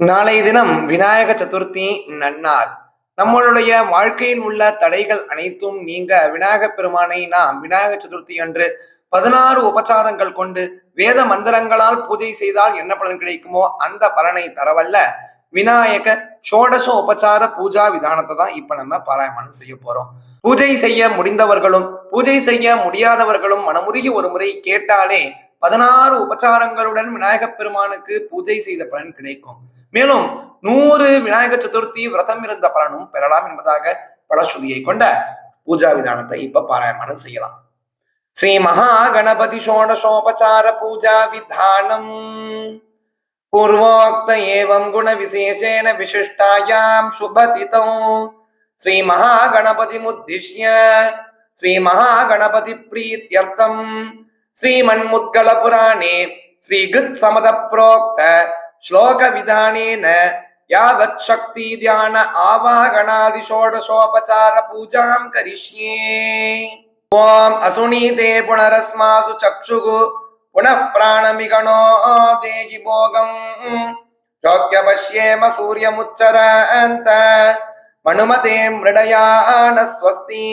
நாளைய தினம் விநாயக சதுர்த்தி நன்னாள். நம்மளுடைய வாழ்க்கையில் உள்ள தடைகள் அனைத்தும் நீங்க விநாயக பெருமானை நாம் விநாயக சதுர்த்தி அன்று பதினாறு உபச்சாரங்கள் கொண்டு வேத மந்திரங்களால் பூஜை செய்தால் என்ன பலன் கிடைக்குமோ அந்த பலனை தரவல்ல. விநாயக ஷோடச உபச்சார பூஜா விதானத்தை தான் இப்ப நம்ம பாராயணம் செய்ய போறோம். பூஜை செய்ய முடிந்தவர்களும் பூஜை செய்ய முடியாதவர்களும் மனமுருகி ஒரு முறை கேட்டாலே பதினாறு உபச்சாரங்களுடன் விநாயகப் பெருமானுக்கு பூஜை செய்த பலன் கிடைக்கும். மேலும் நூறு விநாயக சதுர்த்தி விரதம் இருந்த பலனும் பெறலாம் என்பதாக பலஸ்ருதியை கொண்ட பூஜா விதானத்தை இப்ப பாராயணம் செய்யலாம். ஸ்ரீ மகா கணபதி ஷோடசோபசார பூஜா விதானம். பூர்வோக்த ஏவம் குண விசேஷேன விசிஷ்டாயாம் சுபதிதோ. ஸ்ரீ மகா கணபதி முத்திஷ்ய. ஸ்ரீ மகா கணபதி பிரீத்தியர்த்தம் ஸ்ரீமன்முத்கல புராணே. ஸ்ரீகிருத் சமத புரோக்த. ஸ்லோக விதானேன யாவத் சக்தி தியான ஆவாகணாதி ஷோடசோபசார பூஜாம் கரிஷ்யே ஓம் அசுனீதே புனரஸ்மாசு சக்ஷுகு புனః பிராணமிகணோ தேகி போகம் யோக்கிய பஷ்யேம சூரியமுச்சரந்த மனுமதே மிருடயான ஸ்வஸ்தி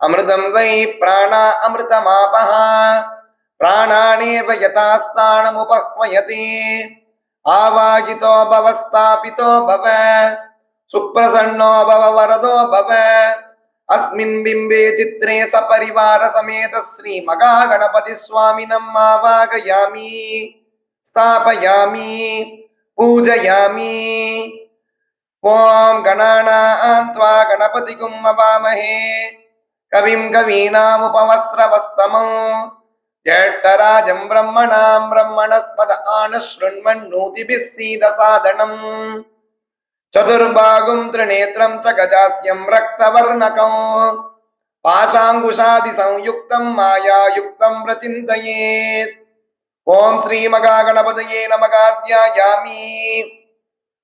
அமிர்தம் வை பிராணா அமிர்தமாபஹ பிராணாணேவ யதாஸ்தானமுபஹ்மயதே ಆವಾಗಿತೋ ಭವ ಸ್ಥಾಪಿತೋ ಭವ ಸುಪ್ರಸನ್ನೋ ಭವ ವರದೋ ಭವ. ಅಸ್ಮಿನ್ ಬಿಂಬೆ ಚಿತ್ರೇ ಸಪರಿವಾರ ಸಮೇತ ಶ್ರೀ ಮಗಾ ಗಣಪತಿ ಸ್ವಾಮಿ ನಮ್ಮ ಆವಾಗಯಾಮಿ ಸ್ಥಾಪಯಾಮಿ, ಪೂಜಯಾಮಿ. ಓಂ ಗಣಾನಾಂತ್ವಾ ಗಣಪತಿ ಗುಮ್ಮವಾಮಹೇ ಕವಿಂ ಕವೀನಾಮುಪವಸ್ರವಸ್ತಮಂ. ஜேஷ்டராஜம் பிரம்மணாம் பிரம்மணஸ்பத ஆன ஸ்ருண்மன் நூதிபிஸ் சீத சாதனம். சதுர்பாகும் திரிநேத்திரம் ச கஜாஸ்யம் ரக்தவர்ணகம். பாசாங்குஷாதி சம்யுக்தம் மாயாயுக்தம் பிரச்சிந்தயேத். ஓம் ஸ்ரீ மகா கணபதயே நமகாத்யாயாமி.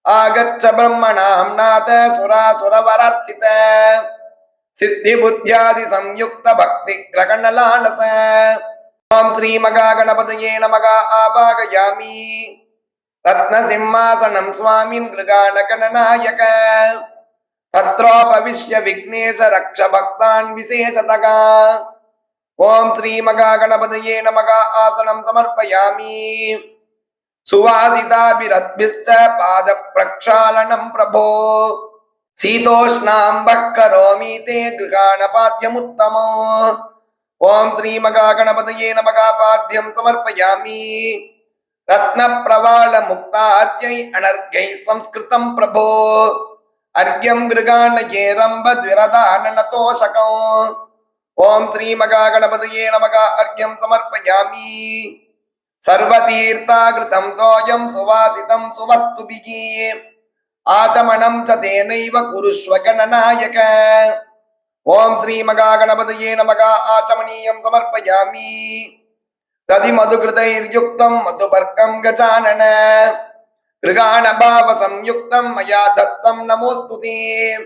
ஆகச்ச பிரம்மணாம் நாத சுராசுரவரார்ச்சித. சித்தி புத்தியாதி சம்யுக்த பக்தி கிரகணலாலச ஓம் ஸ்ரீ மகா கணபதியே நமக ஆபாகயாமி ரத்ன சிம்மாசனம் சுவாமி நிருகாணகணநாயக தத்ரோபவிஷ்ய விக்னேஷ ரக்ஷ பக்தான் விசேஷதகா ஓம் ஸ்ரீ மகா கணபதியே நமக ஆசனம் சமர்ப்பயாமி சுவாசிதாபிரத்பிஷ்ட பாத பிரக்ஷாலனம் பிரபோ சீதோஷ்ணாம்பக் கரோமி தே கிருகாண ஓம் ஸ்ரீ மகா கணபதையே நமகாபாத்தியம் சமர்ப்பயாமி. ரத்ன பிரவாள முக்தாத்யை அனர்கை சம்ஸ்கிருதம் பிரபோ. அர்க்யம் கிருகாணயே ரம்ப துரதானநதோஷகம் ஓம் ஸ்ரீ மகா கணபதையே நமக அர்க்யம் சமர்ப்பயாமி. சர்வதீர்த்தாகிருதம் தோயம் சுவாசிதம் சுவஸ்துபிகி. ஆச்சமணம் ச தேனைவ குருஷ்வ ஓம் ஸ்ரீ மகா கணபதியே நமகா ஆச்சமனீயம் சமர்ப்பயாமி. ததி மதுகிருதைர்யுக்தம் மதுபர்க்கம் கஜானன. கிருகாணபாவ சம்யுக்தம் மயா தத்தம் நமோஸ்துதே.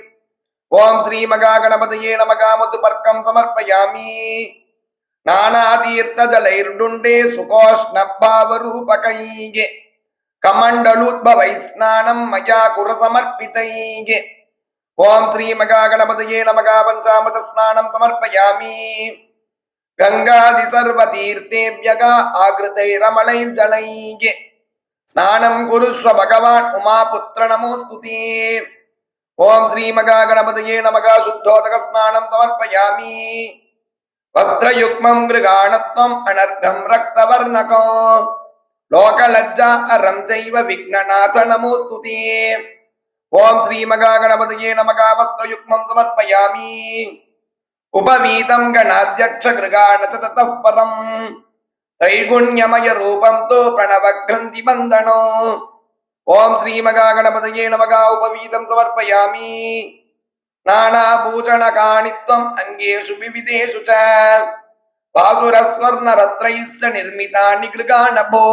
ஓம் ஸ்ரீ மகா கணபதியே நமகா மதுபர்க்கம் சமர்ப்பயாமி. நானாதீர்த்தஜலைர்டுண்டே சுகோஷ்ணபாவரூபகையே. கமண்டலூத்பவை ஸ்நானம் மயா குர சமர்ப்பிதையே ஓம் ஸ்ரீ மகா கணபதியே நமகா பஞ்சாமிர ஸ்நானம் சமர்ப்பயாமி. கங்காதி சர்வ தீர்த்தேபியகா ஆகிருதை ரமலை ஜனைகே ஸ்நானம் குருஸ்வ பகவான் உமா புத்திர நமோஸ்துதி. ஓம் ஸ்ரீ மகா கணபதியே நமகா சுத்தோதக ஸ்நானம் சமர்ப்பயாமி. வஸ்திரயுக்மம் கிருகாணத்வம் அனர்த்தம் ரக்தவர்ணகம். லோகலஜ்ஜா அறம் செய்வ விக்னநாத நமோஸ்துதி. ஓம் ஸ்ரீ மகா கணபதியே நமகா வஸ்திரயுக்மம் சமர்ப்பயாமி. உபவீதம் கணாத்தியக்ஷ கிருகாண சதத பரம். தைகுண்யமய ரூபம் தோ பிரணவ கிரந்தி வந்தனோ ஓம் ஸ்ரீ மகா கணபதியே நமகா உபவீதம் சமர்ப்பயாமி. நானாபூஷண காணித்வம் அங்கேஷு விவிதேஷு ச. வாசுரஸ்வர்ண ரத்ரைஸ்ட நிர்மிதானி கிருகாணபோ.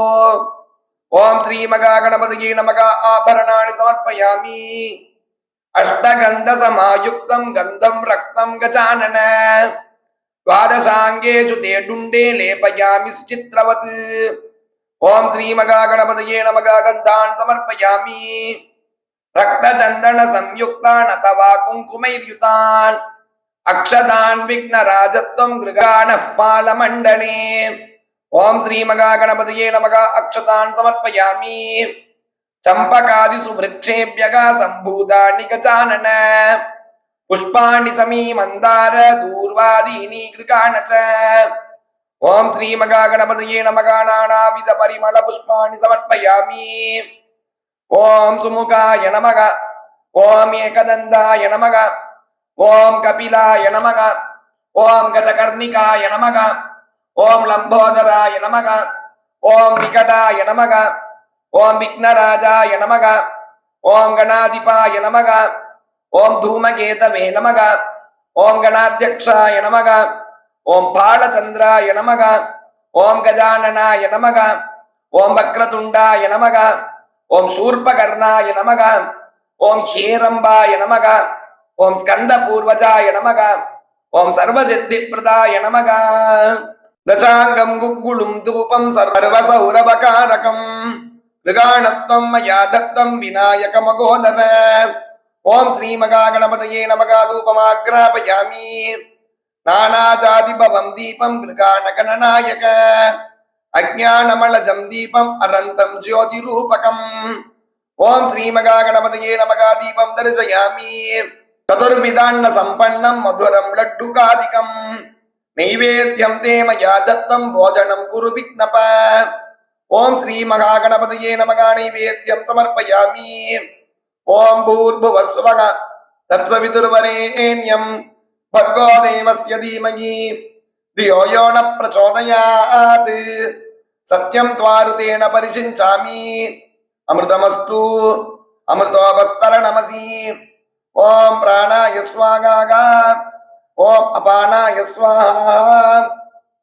ஓம் ஸ்ரீ மகா கணபதியே நமகா அக்ஷதான் சமர்ப்பயாமி चम्पकादिषु वृक्षेभ्यः सम्भूतानि गजानन पुष्पाणि समी मन्दार दूर्वादीनि कृकाण च ॐ श्रीमगागणपतये नमः नानाविध परिमल पुष्पाणि समर्पयामि ॐ सुमुखाय ஓம் ஸ்ரீ மகா கணபதியே நமக அக்ஷதான் சமர்ப்பயாமி. சம்பகாதி சுபிருக்ஷேபியகா சம்பூதானி கஜானன. புஷ்பாணி சமீ மந்தார தூர்வாதீனி கிருகாணச்ச ஓம் ஸ்ரீ மகா கணபதியே நமகா நானாவித பரிமள புஷ்பாணி சமர்ப்பயாமி. ஓம் சுமுகாய நமக. ஓம் ஏகதந்தாய நமக. ஓம் கபிலாய நமக. ஓம் கஜகர்ணிகாய நமக. ஓம் லம்போதராய நமக ஓம் விகடாய நமக ஓம் விக்னராஜாய நமக ஓம் கணாதிபாய நமக ஓம் தூமகேதவே நமக ஓம் கணாத்தியக்ஷாய நமக ஓம் பாலச்சந்திராய நமக ஓம் கஜானனாய நமக ஓம் வக்ரதுண்டாய நமக ஓம் சூர்பகர்ணாய நமக ஓம் ஹேரம்பாய நமக ஓம் ஸ்கந்த பூர்வஜாய நமக ஓம் சர்வசித்தி பிரதாய நமக दशाङ्गम् गुग्गुलुम् धूपम् सर्वसौरभकारकम् मृगाणत्वम् मया दत्तम् विनायकमगोदर ॐ श्रीमगागणपतये नमगा धूपमाग्रापयामि नानाचाभिभवम् दीपम् मृगाणगणनायक अज्ञानमलजम् दीपम् अरन्तम् ज्योतिरूपकम् ॐ श्रीमगागणपतये नमगा दीपम् दर्शयामि चतुर्विधान्न सम्पन्नम् मधुरम् लड्डुकादिकम् నైవేద్యం తే మయా దత్తం భోజనం కురు విఘ్నప. ఓం శ్రీ మహాగణపతయే నమగా నైవేద్యం సమర్పయామి. ఓం భూర్భువస్వగ తత్సవితుర్వరేణ్యం భర్గో దేవస్య ధీమహి. ధియో యో న ప్రచోదయాత్. సత్యం త్వారుతేణ పరిశించామి. అమృతమస్తు అమృతోపస్తర నమసి ఓం ప్రాణాయ స్వాగా ஓம் அபானாய ஸ்வாஹா.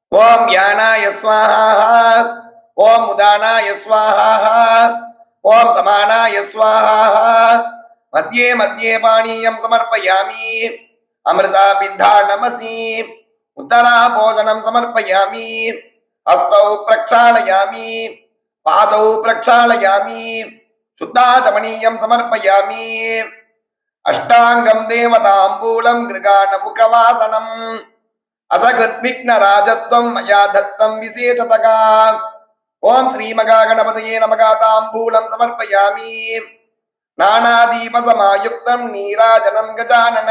ஓம் யானாய ஸ்வாஹா. ஓம் உதானாய ஸ்வாஹா. ஓம் சமானாய ஸ்வாஹா. மத்தியே மத்தியே பானீயம் சமர்ப்பயாமி. அமிர்தா பித்தா நமசி. உத்தரா போஜனம் சமர்ப்பயாமி. அஸ்தௌ பிரக்ஷாலயாமி. பாதௌ பிரக்ஷாலயாமி. சுத்தா சமணீயம் சமர்ப்பயாமி. அஷ்டாங்கம் தேவதாம்பூலம் கிருகாண முகவாசனம் அசகிருத்விக்ன ராஜத்வம் மயா தத்தம் விசேஷதகா ஓம் ஸ்ரீமகா கணபதியே நமகா தாம்பூலம் சமர்ப்பயாமி நானாதீபசமாயுக்தம் நீராஜனம் கஜானன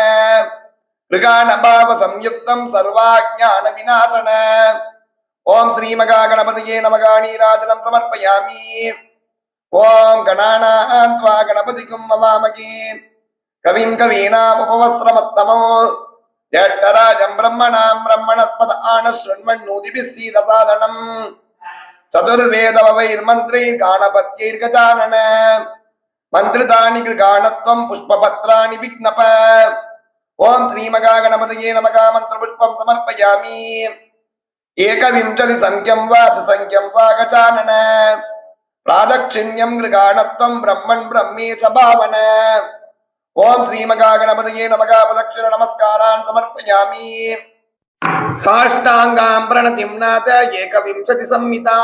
கிருகாணபாவ சம்யுக்தம் சர்வாஜான விநாசன ஓம் ஸ்ரீமகா கணபதியே நமகா நீராஜனம் சமர்ப்பயாமி ஓம் கணானா கணபதிக்கும் மவாமகே गणानात्वा गणपतिगुं मवामगे कविं कवीनामुपवस्त्रमत्तमो ज्येष्ठराजं ब्रह्मणां ब्रह्मणस्पद आनशृण्वन्नोदिभिः सीदसादनम् चतुर्वेदवैर्मन्त्रैर्गाणपत्यैर्गजानन मन्त्रितानि गृगाणत्वं पुष्पपत्राणि विघ्नप ॐ श्रीमगागणपतये नमगा मन्त्रपुष्पं समर्पयामि एकविंशतिसङ्ख्यं वा दशसङ्ख्यं वा गजानन प्रादक्षिण्यं गृगाणत्वं ब्रह्मन् ब्रह्मेश भावन ஓம் ஸ்ரீமகாகணபதியே நமகா பதக்ஷர நமஸ்காரான் சமர்ப்பயாமி. சாஷ்டாங்காம் பிரணதிம் நாத ஏகவிம்சதி சம்மிதா.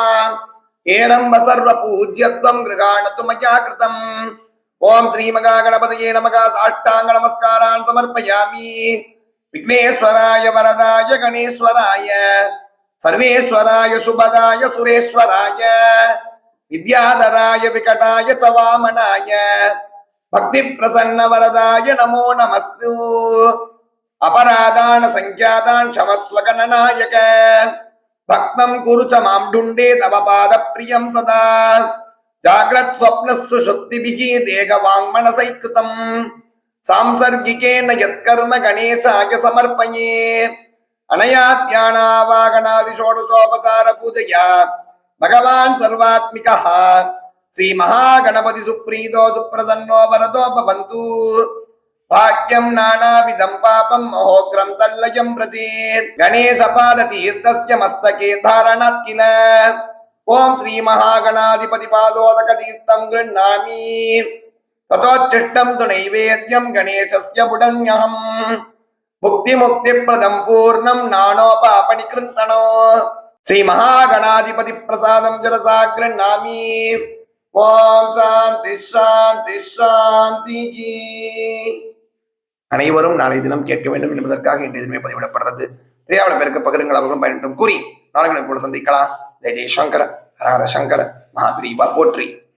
ஏனம்ப சர்வ பூஜ்யத்வம் கிருகாணத்து மயா கிருதம் ஓம் ஸ்ரீமகாகணபதியே நமகா சாஷ்டாங்க நமஸ்காரான் சமர்ப்பயாமி. விக்னேஸ்வராய வரதாய கணேஸ்வராய சர்வேஸ்வராய சுபதாய சுரேஸ்வராய வித்யாதராய விகடாய சவாமனாய భక్తి ప్రసన్న వరదాయ నమో నమస్తు. అపరాధాన సంఖ్యాదాన్ క్షమస్వగణనాయక. భక్తం కురు చ మాండుండే తవ పాద ప్రియం సదా. జాగ్రత్ స్వప్నస్సు శుద్ధిభిః దేహ వాంగ్మనసైకృతం సాంసర్గికేన యత్కర్మ గణేశాయ సమర్పయే. అనయా షోడశోపచార పూజయా. భగవాన్ సర్వాత్మికః. శ్రీ మహాగణపతి సుప్రీతో సుప్రసన్నో వరదో భవంతు భాగ్యం నానావిధం పాపం మహోగ్రం తల్లయం ప్రసీత్ గణేశ పాద తీర్థస్య మస్తకే ధారణాత్ కిల ఓం శ్రీ మహాగణాధిపతి పాదోదక తీర్థం గృహ్ణామి తతోచ్చిష్టం తు నైవేద్యం గణేశస్య పుడన్యహం ముక్తి ముక్తి ప్రదం పూర్ణం నానోపాపని కృంతణో శ్రీ మహాగణాధిపతి ప్రసాదం జరసా గృహ్ణామి ஓம் சாந்தி சாந்தி சாந்தி. அனைவரும் நாளை தினம் கேட்க வேண்டும் என்பதற்காக இன்றைய தினமே பதிவிடப்படுறது. தெரியாத பேருக்கு பகிருங்கள் அவர்களும் பயன்படும் கூறி நாளை கூட சந்திக்கலாம். ஜெய ஜெய் சங்கர ஹரஹர சங்கர மகாபிரிவா போற்றி.